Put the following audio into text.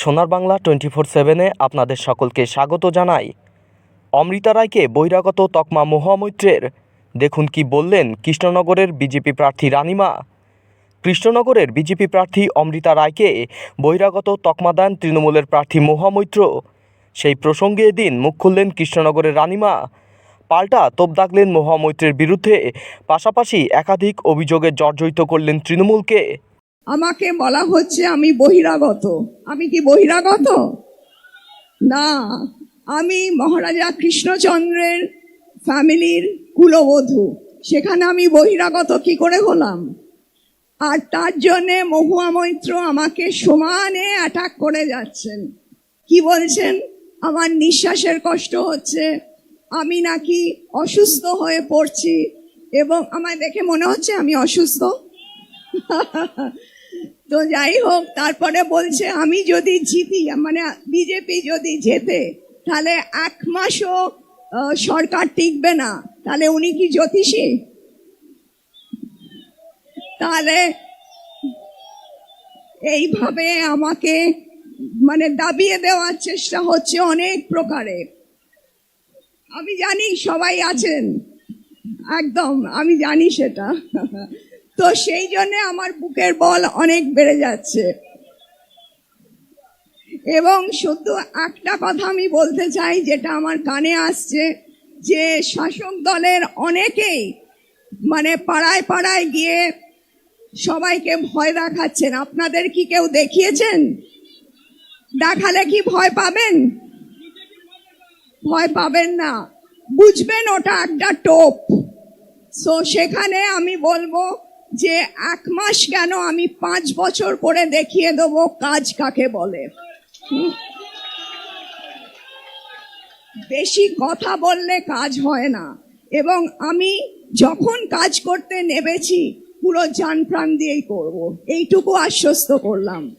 সোনার Bangla twenty four সেভেনে আপনাদের সকলকে স্বাগত জানাই। অমৃতা রায়কে বহিরাগত তকমা মহামৈত্রের। দেখুন কি বললেন কৃষ্ণনগরের বিজেপি প্রার্থী রানিমা। কৃষ্ণনগরের বিজেপি প্রার্থী অমৃতা রায়কে বহিরাগত তকমা দেন তৃণমূলের প্রার্থী মহামৈত্র। সেই প্রসঙ্গে এদিন মুখ খুললেন কৃষ্ণনগরের রানিমা। পাল্টা তোপ দাগলেন মহামৈত্রের বিরুদ্ধে। পাশাপাশি একাধিক অভিযোগে জর্জরিত করলেন তৃণমূলকে। আমাকে বলা হচ্ছে আমি বহিরাগত। আমি কি বহিরাগত? না, আমি মহারাজা কৃষ্ণচন্দ্রের ফ্যামিলির কুলবধূ। সেখানে আমি বহিরাগত কি করে হলাম? আর তার জন্যে মহুয়া মৈত্র আমাকে সমানে অ্যাটাক করে যাচ্ছেন। কি বলছেন? আমার নিঃশ্বাসের কষ্ট হচ্ছে। আমি নাকি অসুস্থ হয়ে পড়ছি এবং আমায় দেখে মনে হচ্ছে আমি অসুস্থ? তো যাই হোক, তারপরে বলছে, আমি যদি জিতি মানে বিজেপি যদি জেতে, তাহলে এক মাসও সরকার টিকবে না। তাহলে উনি কি জ্যোতিষী? তাহলে এইভাবে আমাকে মানে দাবিয়ে দেওয়ার চেষ্টা হচ্ছে অনেক প্রকারে। আমি জানি সবাই আছেন, একদম, আমি জানি সেটা। তো সেই জন্যে আমার বুকের বল অনেক বেড়ে যাচ্ছে। এবং শুধু একটা কথা আমি বলতে চাই, যেটা আমার কানে আসছে, যে শাসক দলের অনেকেই মানে পাড়ায় পাড়ায় গিয়ে সবাইকে ভয় দেখাচ্ছেন। আপনাদের কি কেউ দেখিয়েছেন? দেখালে কি ভয় পাবেন? ভয় পাবেন না। বুঝবেন ওটা একটা টোপ। সো সেখানে আমি বলব যে এক মাস কেন আমি পাঁচ বছর করে দেখিয়ে দেব কাজ কাকে বলে? বেশি কথা বললে কাজ হয় না। এবং আমি যখন কাজ করতে নেবেছি পুরো জান প্রাণ দিয়েই করব। এইটুকু আশ্বস্ত করলাম।